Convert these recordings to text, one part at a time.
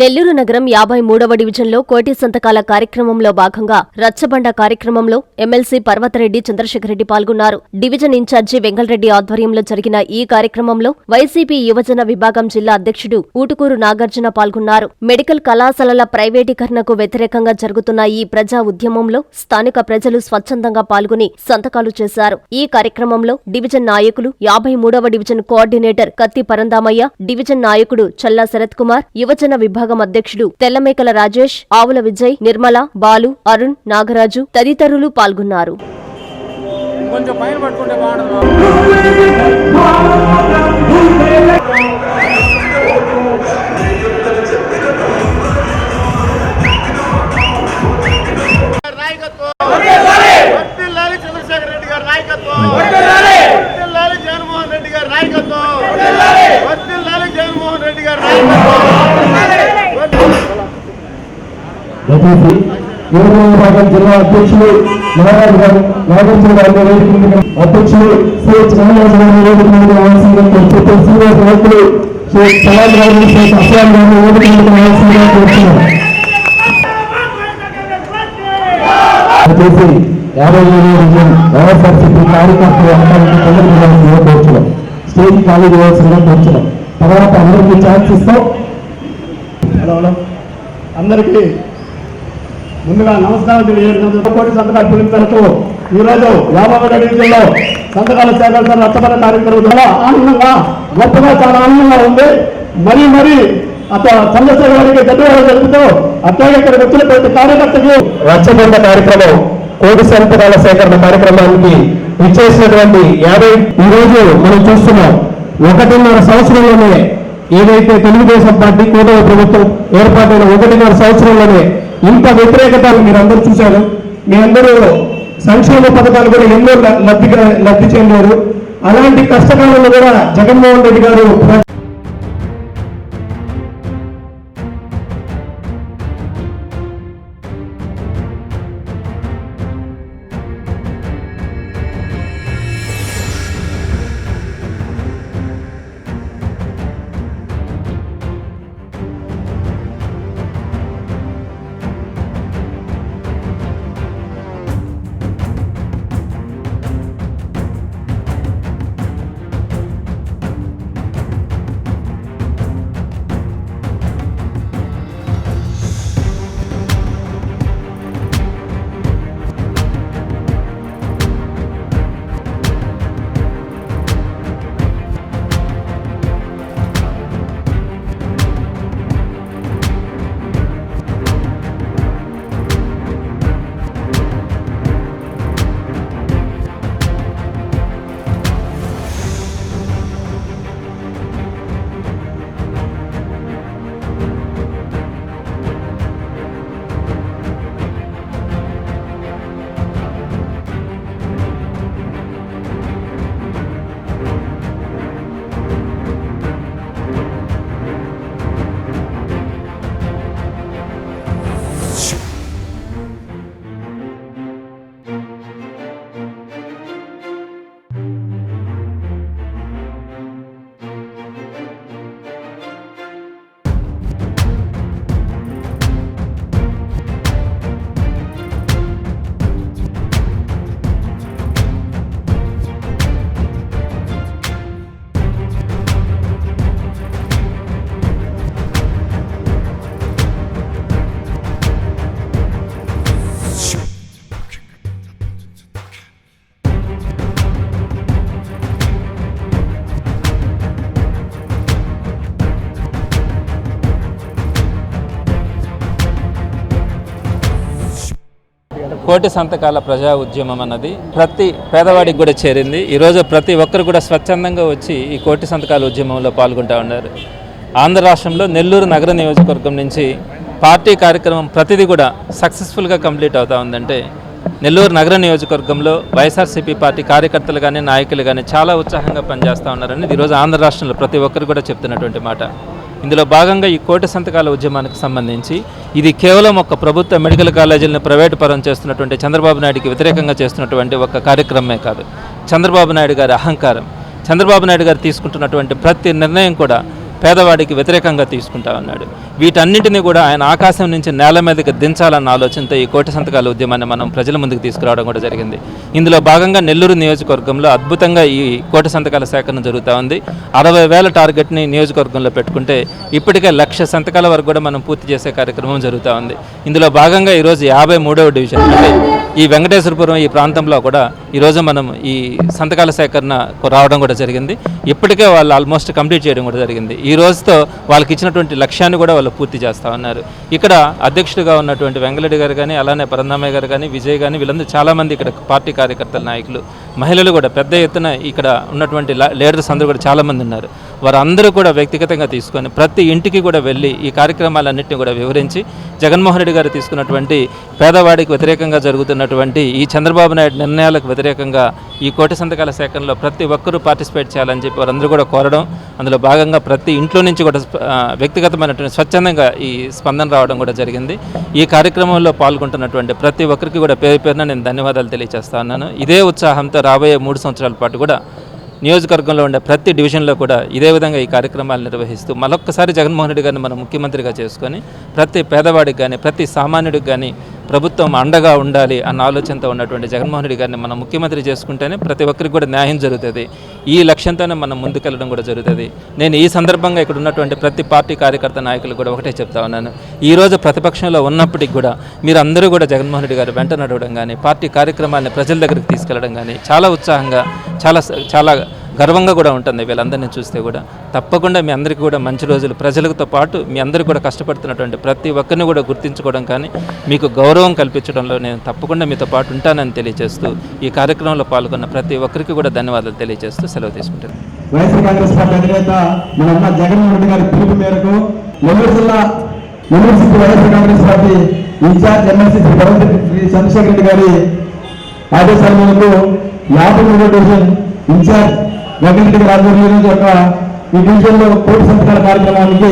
నెల్లూరు నగరం యాభై మూడవ డివిజన్లో కోటి సంతకాల కార్యక్రమంలో భాగంగా రచ్చబండ కార్యక్రమంలో ఎమ్మెల్సీ పర్వతరెడ్డి చంద్రశేఖరరెడ్డి పాల్గొన్నారు. డివిజన్ ఇన్ఛార్జి వెంగళరెడ్డి ఆధ్వర్యంలో జరిగిన ఈ కార్యక్రమంలో వైసీపీ యువజన విభాగం జిల్లా అధ్యక్షుడు ఊటుకూరు నాగార్జున పాల్గొన్నారు. మెడికల్ కళాశాలల ప్రైవేటీకరణకు వ్యతిరేకంగా జరుగుతున్న ఈ ప్రజా ఉద్యమంలో స్థానిక ప్రజలు స్వచ్ఛందంగా పాల్గొని సంతకాలు చేశారు. ఈ కార్యక్రమంలో డివిజన్ నాయకులు యాభై మూడవ డివిజన్ కోఆర్డినేటర్ కత్తి పరందామయ్య డివిజన్ నాయకుడు చల్లా శరత్ కుమార్ యువజన విభాగం అధ్యక్షుడు తెల్లమేకల రాజేష్ ఆవుల విజయ్ నిర్మల బాలు అరుణ్ నాగరాజు తదితరులు పాల్గొన్నారు. కొంచెం పైన పట్టుకుంటే బాగుంటుంది నాయకత్వం. వర్ధిల్లాలి చంద్రశేఖర్ రెడ్డి గారి నాయకత్వం. దయచేసి యువజన విభాగం జిల్లా అధ్యక్షులు నారాయణ గారు నాగార్జున గారి వేదిక అధ్యక్షులు శ్రీ నాగరాజు గారి వేదిక మీద రావాల్సిందిగా కోరుతూ సీనియర్ శ్రీ సలాం గారు శ్రీ అస్లాం గారిని వేదిక మీద దయచేసి యాభై ఏడు వైఎస్ఆర్సీపీ కార్యకర్తలు అందరికీ తొందరగా చేయాల్సిందిగా స్టేజ్ ఖాళీ చేయాల్సిందిగా కోరుతున్నాం. తర్వాత అందరికీ ఛాన్స్ ఇస్తాం. హలో. అందరికీ ముందుగా నమస్కారం తెలియజేస్తున్నాను కోటి సంతకాలు పిలుపులకు ఈ రోజు యాభై ఒకటో డివిజన్లో సంతకాల సేకరణ రచ్చబల కార్యక్రమం చాలా ఆనందంగా గొప్పగా చాలా ఆనందంగా ఉంది. మరీ మరీ అత చంద్రశేఖర్ గారికి ధన్యవాదాలు తెలుపుతూ అట్లాగే ఇక్కడ వచ్చిన ప్రతి కార్యకర్తకి రచ్చబండ కార్యక్రమం కోటి సంతకాల సేకరణ కార్యక్రమానికి ఇచ్చేసినటువంటి యాభై ఈరోజు మనం చూస్తున్నాం. ఒకటిన్నర సంవత్సరంలోనే ఏదైతే తెలుగుదేశం పార్టీ కూటమి ప్రభుత్వం ఏర్పాటైన ఒకటిన్నర సంవత్సరంలోనే ఇంత వ్యతిరేకత మీరు అందరూ చూశారు. మీ అందరూ సంక్షేమ పథకాలు కూడా ఎన్నో లబ్ధి లబ్ధి చెందారు. అలాంటి కష్టకాలంలో కూడా జగన్మోహన్ రెడ్డి గారు కోటి సంతకాల ప్రజా ఉద్యమం అన్నది ప్రతి పేదవాడికి కూడా చేరింది. ఈరోజు ప్రతి ఒక్కరు కూడా స్వచ్ఛందంగా వచ్చి ఈ కోటి సంతకాల ఉద్యమంలో పాల్గొంటూ ఉన్నారు. ఆంధ్ర రాష్ట్రంలో నెల్లూరు నగర నియోజకవర్గం నుంచి పార్టీ కార్యక్రమం ప్రతిదీ కూడా సక్సెస్ఫుల్గా కంప్లీట్ అవుతా ఉందంటే నెల్లూరు నగర నియోజకవర్గంలో వైఎస్ఆర్సీపీ పార్టీ కార్యకర్తలు కానీ నాయకులు కానీ చాలా ఉత్సాహంగా పనిచేస్తూ ఉన్నారని ఈరోజు ఆంధ్ర రాష్ట్రంలో ప్రతి ఒక్కరు కూడా చెప్తున్నటువంటి మాట. ఇందులో భాగంగా ఈ కోటి సంతకాల ఉద్యమానికి సంబంధించి ఇది కేవలం ఒక ప్రభుత్వ మెడికల్ కాలేజీలను ప్రైవేటు పరం చేస్తున్నటువంటి చంద్రబాబు నాయుడికి వ్యతిరేకంగా చేస్తున్నటువంటి ఒక కార్యక్రమమే కాదు. చంద్రబాబు నాయుడు గారి అహంకారం చంద్రబాబు నాయుడు గారు తీసుకుంటున్నటువంటి ప్రతి నిర్ణయం కూడా పేదవాడికి వ్యతిరేకంగా తీసుకుంటా ఉన్నాడు. వీటన్నింటినీ కూడా ఆయన ఆకాశం నుంచి నేల మీదకి దించాలన్న ఆలోచనతో ఈ కోటి సంతకాల ఉద్యమాన్ని మనం ప్రజల ముందుకు తీసుకురావడం కూడా జరిగింది. ఇందులో భాగంగా నెల్లూరు నియోజకవర్గంలో అద్భుతంగా ఈ కోటి సంతకాల సేకరణ జరుగుతూ ఉంది. అరవై వేల టార్గెట్ని నియోజకవర్గంలో పెట్టుకుంటే ఇప్పటికే లక్ష సంతకాల వరకు కూడా మనం పూర్తి చేసే కార్యక్రమం జరుగుతూ ఉంది. ఇందులో భాగంగా ఈరోజు యాభై మూడవ డివిజన్ అంటే ఈ వెంకటేశ్వరపురం ఈ ప్రాంతంలో కూడా ఈరోజు మనం ఈ సంతకాల సేకరణ రావడం కూడా జరిగింది. ఇప్పటికే వాళ్ళు ఆల్మోస్ట్ కంప్లీట్ చేయడం కూడా జరిగింది. ఈ ఈ రోజుతో వాళ్ళకి ఇచ్చినటువంటి లక్ష్యాన్ని కూడా వాళ్ళు పూర్తి చేస్తూ ఉన్నారు. ఇక్కడ అధ్యక్షుడిగా ఉన్నటువంటి వెంగళరెడ్డి గారు కానీ అలానే పరందామయ్య గారు కానీ విజయ్ కానీ వీళ్ళందరూ చాలామంది ఇక్కడ పార్టీ కార్యకర్తల నాయకులు మహిళలు కూడా పెద్ద ఎత్తున ఇక్కడ ఉన్నటువంటి లీడర్స్ అందరూ కూడా చాలామంది ఉన్నారు. వారందరూ కూడా వ్యక్తిగతంగా తీసుకొని ప్రతి ఇంటికి కూడా వెళ్ళి ఈ కార్యక్రమాలన్నింటినీ కూడా వివరించి జగన్మోహన్ రెడ్డి గారు తీసుకున్నటువంటి పేదవాడికి వ్యతిరేకంగా జరుగుతున్నటువంటి ఈ చంద్రబాబు నాయుడు నిర్ణయాలకు వ్యతిరేకంగా ఈ కోటి సంతకాల సేకరణలో ప్రతి ఒక్కరూ పార్టిసిపేట్ చేయాలని చెప్పి వారందరూ కూడా కోరడం అందులో భాగంగా ప్రతి ఇంట్లో నుంచి కూడా వ్యక్తిగతమైనటువంటి స్వచ్ఛందంగా ఈ స్పందన రావడం కూడా జరిగింది. ఈ కార్యక్రమంలో పాల్గొంటున్నటువంటి ప్రతి ఒక్కరికి కూడా పేరు పేరున నేను ధన్యవాదాలు తెలియజేస్తా ఉన్నాను. ఇదే ఉత్సాహంతో రాబోయే మూడు సంవత్సరాల పాటు కూడా నియోజకవర్గంలో ఉండే ప్రతి డివిజన్లో కూడా ఇదే విధంగా ఈ కార్యక్రమాలు నిర్వహిస్తూ మరొక్కసారి జగన్మోహన్ రెడ్డి గారిని మనం ముఖ్యమంత్రిగా చేసుకొని ప్రతి పేదవాడికి కానీ ప్రతి సామాన్యుడికి కానీ ప్రభుత్వం అండగా ఉండాలి అన్న ఆలోచనతో ఉన్నటువంటి జగన్మోహన్ రెడ్డి గారిని మనం ముఖ్యమంత్రి చేసుకుంటేనే ప్రతి ఒక్కరికి కూడా న్యాయం జరుగుతుంది. ఈ లక్ష్యంతోనే మనం ముందుకెళ్ళడం కూడా జరుగుతుంది. నేను ఈ సందర్భంగా ఇక్కడ ఉన్నటువంటి ప్రతి పార్టీ కార్యకర్త నాయకులు కూడా ఒకటే చెప్తా ఉన్నాను. ఈ రోజు ప్రతిపక్షంలో ఉన్నప్పటికీ కూడా మీరు అందరూ కూడా జగన్మోహన్ రెడ్డి గారు వెంట నడవడం కానీ పార్టీ కార్యక్రమాన్ని ప్రజల దగ్గరికి తీసుకెళ్ళడం కానీ చాలా ఉత్సాహంగా చాలా చాలా గర్వంగా కూడా ఉంటుంది వీళ్ళందరినీ చూస్తే కూడా. తప్పకుండా మీ అందరికీ కూడా మంచి రోజులు. ప్రజలతో పాటు మీ అందరికీ కూడా కష్టపడుతున్నటువంటి ప్రతి ఒక్కరిని కూడా గుర్తించుకోవడం కానీ మీకు గౌరవం కల్పించడంలో నేను తప్పకుండా మీతో పాటు ఉంటానని తెలియజేస్తూ ఈ కార్యక్రమంలో పాల్గొన్న ప్రతి ఒక్కరికి కూడా ధన్యవాదాలు తెలియజేస్తూ సెలవు తీసుకుంటాను వైఎస్ఆర్ కాంగ్రెస్ పార్టీ అధినేత మన జగన్మోహన్ రెడ్డి గారి పిలుపు మేరకు నెల్లూరు జిల్లా Nellore city YSR Congress party incharge MLC Shri Chandrasekhar Reddy గారి ఆదేశాల మేరకు యాభై మూడో డివిజన్ ఇన్ఛార్జ్ వెంకటరెడ్డి గారి ఈ యొక్క ఈ డివిజన్లో కోటి సంస్కార కార్యక్రమానికి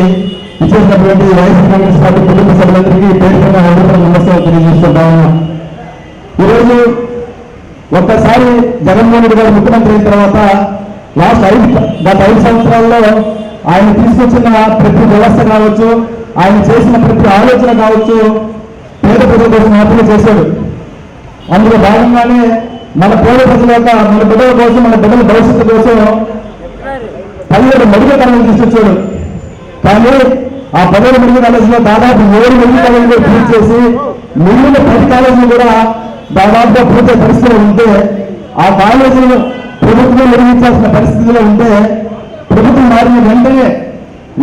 ఇచ్చేసినటువంటి వైఎస్ కాంగ్రెస్ పార్టీ కుటుంబ సభ్యులందరికీ పేరు పైన నమస్కారం తెలియజేస్తుంటా ఈరోజు ఒక్కసారి జగన్మోహన్ రెడ్డి గారు ముఖ్యమంత్రి అయిన తర్వాత లాస్ట్ ఐదు గత ఐదు సంవత్సరాల్లో ఆయన తీసుకొచ్చిన ప్రతి వ్యవస్థ కావచ్చు ఆయన చేసిన ప్రతి ఆలోచన కావచ్చు పేద ప్రజల కోసం మాత్రమే చేశాడు. అందులో భాగంగానే మన పేద ప్రజల యొక్క మన బిడ్డల కోసం మన బిడ్డల భవిష్యత్తు కోసం పదిహేడు మెడికల్ కాలేజీలు తీసుకొచ్చారు. కానీ ఆ పదిహేడు మెడికల్ కాలేజీలో దాదాపు ఏడు మెడికల్ కాలేజీలు పూర్తి చేసి మిగిలిన పది కాలేజీలు కూడా దాదాపుగా పూర్తి పరిస్థితిలో ఉంటే ఆ కాలేజీలు ప్రభుత్వం నిర్మించాల్సిన పరిస్థితిలో ఉంటే ప్రభుత్వం మారిన వెంటనే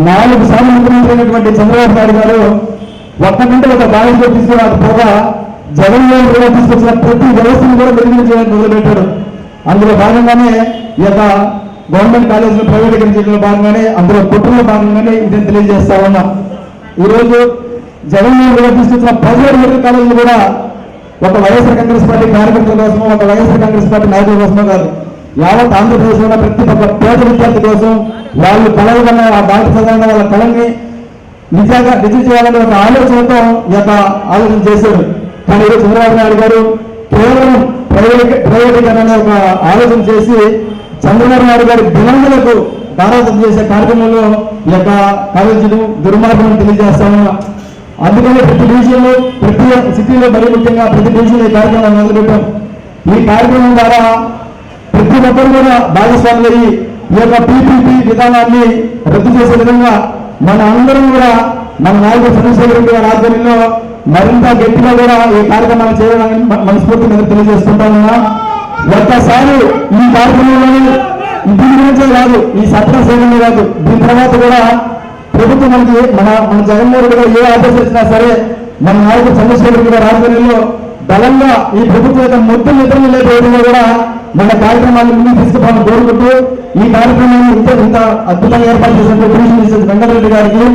నాలుగు సార్లు ముఖ్యమంత్రి అయినటువంటి చంద్రబాబు నాయుడు గారు ఒక్కకంటే ఒక కాలేజీలో తీసుకురాకపోగా జగన్మోహన్ రెడ్డి తీసుకొచ్చిన ప్రతి వ్యవస్థను కూడా మెరుగు చేయడానికి మొదలుపెట్టాడు. అందులో భాగంగానే ఈ యొక్క గవర్నమెంట్ ప్రైవేటీకరణ చేయడంలో భాగంగానే అందులో కుటుంబంలో భాగంగానే ఇదే తెలియజేస్తా ఉన్నాం. ఈరోజు జగన్మోహన్ రెడ్డి తీసుకొచ్చిన పదిహేడు మెడికల్ కాలేజీలు కూడా ఒక వైఎస్ఆర్ కాంగ్రెస్ పార్టీ కార్యకర్తల కోసం ఒక వైఎస్ఆర్ కాంగ్రెస్ పార్టీ నాయకుల కోసమో కాదు. యావత్ ఆంధ్రప్రదేశ్ ఉన్న ప్రతి ఒక్క పేద విద్యార్థి కోసం వాళ్ళు కలగన్న ఆ భారత చదవడం వాళ్ళ కళని నిజంగా నిజం చేయాలనే ఒక ఆలోచనతో ఈ యొక్క ఆలోచన చేశారు. కానీ ఈరోజు చంద్రబాబు నాయుడు గారు కేవలం ప్రైవేట్ ప్రైవేటీకరణ ఒక ఆలోచన చేసి చంద్రబాబు నాయుడు గారి దినంగులకు దారాదం చేసే కార్యక్రమంలో ఈ యొక్క కాలేజీలు దుర్మార్గం తెలియజేస్తాము. అందుకనే ప్రతి డివిజన్లో ప్రతి సిటీలో మరీ ముఖ్యంగా ప్రతి డివిజన్లో ఈ కార్యక్రమం మొదలుపెట్టాం. ఈ కార్యక్రమం ద్వారా ప్రతి ఒక్కరు కూడా భాగస్వాములయ్యి ఈ యొక్క పీపీపీ విధానాన్ని రద్దు చేసే విధంగా మన అందరం కూడా మన నాయకుడు చంద్రశేఖర్ రెడ్డి గారి ఆధ్వర్యంలో మరింత గట్టిగా కూడా ఈ కార్యక్రమాలు చేయాలని మనస్ఫూర్తి మనస్ఫూర్తిగా తెలియజేస్తుంటా ఉన్నా. ఒక్కసారి ఈ కార్యక్రమంలోని దీని గురించే కాదు ఈ సత్ర సేవలే కాదు దీని తర్వాత కూడా ప్రభుత్వం మనకి మన మన జగన్మోహన్ రెడ్డి ఏ ఆదేశాలు ఇచ్చినా సరే మన నాయకుడు చంద్రశేఖర్ రెడ్డి గారి ఆధ్వర్యంలో బలంగా ఈ ప్రభుత్వం యొక్క మొత్తం నిద్రలు లేకపోవడంలో కూడా మన కార్యక్రమాన్ని ముందుకు తీసుకుపోవాలని కోరుకుంటూ ఈ కార్యక్రమాన్ని ఇంత ఇంత అద్భుతంగా ఏర్పాటు చేసినటువంటి డివిజన్ వెంకటరెడ్డి గారికి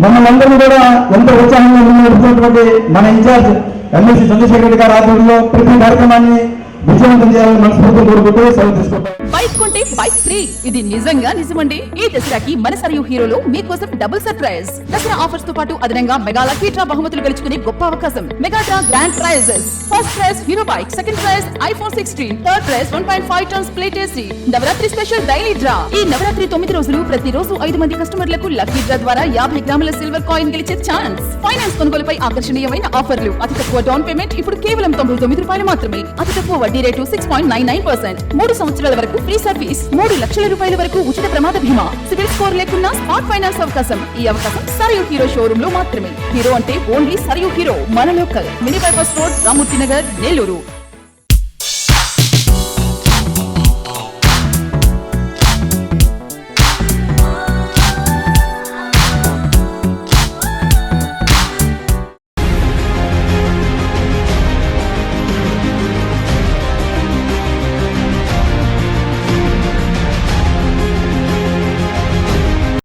మమ్మల్ని కూడా ఎంతో ఉత్సాహంగా ముందు నడుపుతున్నటువంటి మన ఇన్ఛార్జ్ ఎమ్మెల్సీ చంద్రశేఖర్ రెడ్డి గారి ఆధ్వర్యంలో ప్రతి కార్యక్రమాన్ని విజయవంతం చేయాలని మనస్ఫూర్తిగా కోరుకుంటూ సెలవు తీసుకుంటాం బైక్ కొంటే బైక్ ఫ్రీ. ఇది నిజంగా నిజమండి. ఈ దసరాకి మన సరియు హీరోలో మీకోసం డబుల్ సర్ప్రైజ్. దసరా ఆఫర్స్తో పాటు అదనంగా మెగా లక్కీ డ్రా బహుమతులు గెలుచుకునే గొప్ప అవకాశం. Mega draw grand prizes. First prize Hero bike second prize iPhone sixteen third prize one point five tons split AC Navratri special daily draw. ఈ నవరాత్రి తొమ్మిది రోజులు ప్రతి రోజు ఐదు మంది కస్టమర్లకు లక్కీ డ్రా ద్వారా యాభై గ్రాముల సిల్వర్ కాయిన్ గెలిచే ఛాన్స్. ఫైనాన్స్ కొనుగోలుపై ఆకర్షణీయమైన ఆఫర్లు. అతి తక్కువ డౌన్ పేమెంట్ ఇప్పుడు కేవలం తొంభై తొమ్మిది రూపాయలు మాత్రమే. అతి తక్కువ వడ్డీ rate six point nine nine percent మూడు సంవత్సరాల వరకు ఫ్రీ సర్వీస్ మూడు లక్షల రూపాయల వరకు ఉచిత ప్రమాద బీమా. సివిల్ స్కోర్ లేకున్నా స్మార్ట్ ఫైనాన్స్ అవకాశం. ఈ అవకాశం సరియు హీరో షోరూమ్లో మాత్రమే. హీరో అంటే ఓన్లీ సరియు హీరో మన local mini bypass road Ramurthy Nagar Nellore.